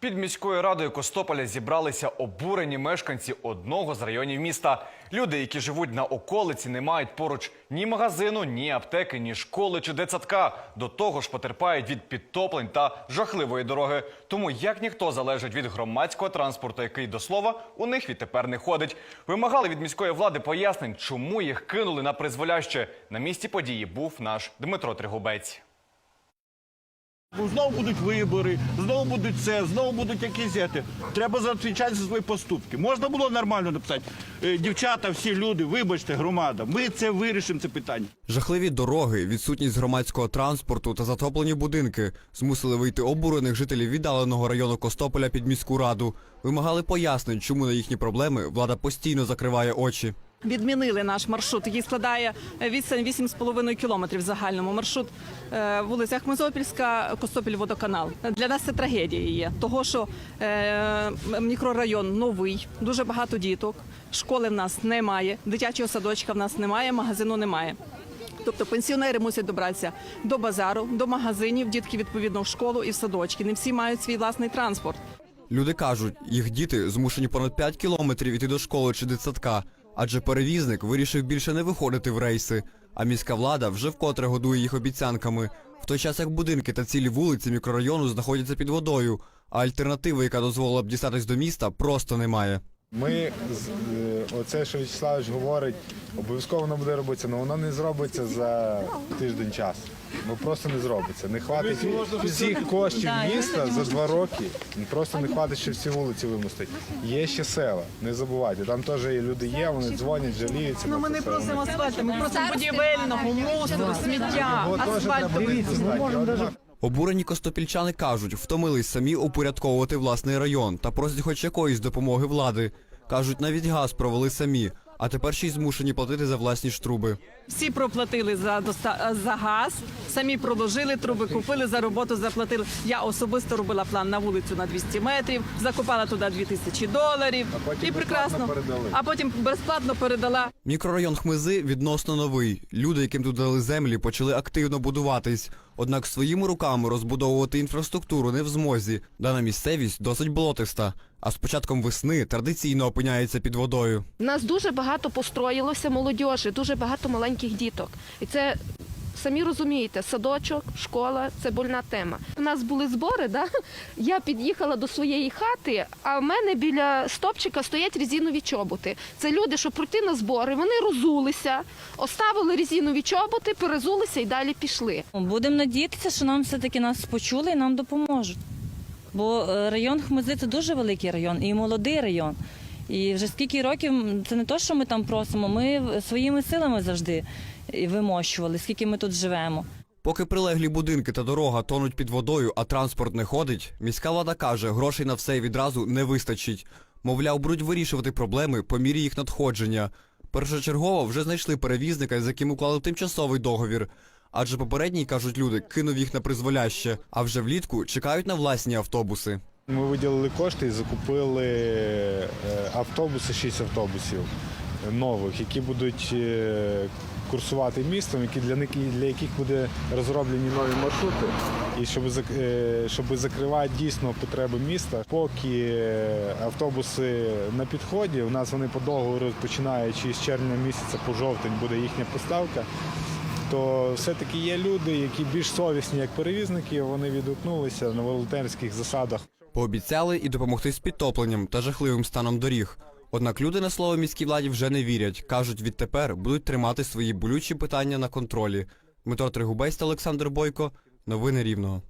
Під міською радою Костополя зібралися обурені мешканці одного з районів міста. Люди, які живуть на околиці, не мають поруч ні магазину, ні аптеки, ні школи чи дитсадка. До того ж потерпають від підтоплень та жахливої дороги. Тому як ніхто залежить від громадського транспорту, який до слова у них відтепер не ходить. Вимагали від міської влади пояснень, чому їх кинули на призволяще. На місці події був наш Дмитро Тригубець. Знову будуть вибори, знову будуть це, знову будуть якісь ети. Треба відповідати за свої поступки. Можна було нормально написати. Е, Дівчата, всі люди, вибачте, громада. Ми це вирішимо, це питання. Жахливі дороги, відсутність громадського транспорту та затоплені будинки змусили вийти обурених жителів віддаленого району Костополя під міську раду. Вимагали пояснень, чому на їхні проблеми влада постійно закриває очі. Відмінили наш маршрут, який складає відстань 8,5 кілометрів загальному. Маршрут е, вулиця Хмизопільська, Костопіль водоканал. Для нас це трагедія є, того що е, мікрорайон новий, дуже багато діток, школи в нас немає, дитячого садочка в нас немає, магазину немає. Тобто пенсіонери мусять добратися до базару, до магазинів, дітки відповідно в школу і в садочки. Не всі мають свій власний транспорт. Люди кажуть, їх діти змушені понад 5 кілометрів іти до школи чи дитсадка, адже перевізник вирішив більше не виходити в рейси. А міська влада вже вкотре годує їх обіцянками, в той час як будинки та цілі вулиці мікрорайону знаходяться під водою, а альтернативи, яка дозволила б дістатись до міста, просто немає. Ми е, оце, що Вячеславович говорить, обов'язково воно буде робитися, але воно не зробиться за тиждень часу. Ну просто не зробиться. Не хватить всіх коштів міста за два роки. Просто не хватить, щоб всі вулиці вимостити. Є ще села, не забувайте. Там теж є люди є, вони дзвонять, жаліються. Ну, ми не просимо асфальту, ми просимо будівельного, мусору, сміття, достатньо. Обурені костопільчани кажуть, втомились самі упорядковувати власний район та просять хоч якоїсь допомоги влади. Кажуть, навіть газ провели самі, а тепер ще й змушені платити за власні штруби. Всі проплатили за доста... за газ, самі проложили труби, купили за роботу, заплатили. Я особисто робила план на вулицю на 200 метрів, закупала туди 2000 доларів потім і прекрасно. передали. А потім безплатно передала. Мікрорайон Хмизи відносно новий. Люди, яким тут дали землі, почали активно будуватись. Однак своїми руками розбудовувати інфраструктуру не в змозі. Дана місцевість досить болотиста. А з початком весни традиційно опиняється під водою. У нас дуже багато построїлося молодіжі, дуже багато маленьких діток. І це самі розумієте, садочок, школа це больна тема. У нас були збори, да? я під'їхала до своєї хати, а в мене біля стопчика стоять резинові чоботи. Це люди, що пройти на збори, вони розулися, оставили резинові чоботи, перезулися і далі пішли. Будемо надіятися, що нам все-таки нас почули і нам допоможуть. Бо е, район Хмизи це дуже великий район і молодий район. І вже скільки років це не то, що ми там просимо, ми своїми силами завжди вимощували, скільки ми тут живемо. Поки прилеглі будинки та дорога тонуть під водою, а транспорт не ходить, міська влада каже, грошей на все і відразу не вистачить. Мовляв, будуть вирішувати проблеми по мірі їх надходження. Першочергово вже знайшли перевізника, з яким уклали тимчасовий договір. Адже попередній, кажуть люди, кинув їх на призволяще, а вже влітку чекають на власні автобуси. Ми виділили кошти і закупили е, автобуси, 6 автобусів нових, які будуть е, курсувати містом, які для них для яких буде розроблені нові маршрути, і щоб е, щоб закривати дійсно потреби міста. Поки е, автобуси на підході, у нас вони по договору починаючи з червня місяця по жовтень буде їхня поставка. То все-таки є люди, які більш совісні як перевізники, вони відгукнулися на волонтерських засадах. Пообіцяли і допомогти з підтопленням та жахливим станом доріг. Однак люди на слово міській владі вже не вірять. Кажуть, відтепер будуть тримати свої болючі питання на контролі. Дмитро Тригубець Олександр Бойко. Новини Рівного.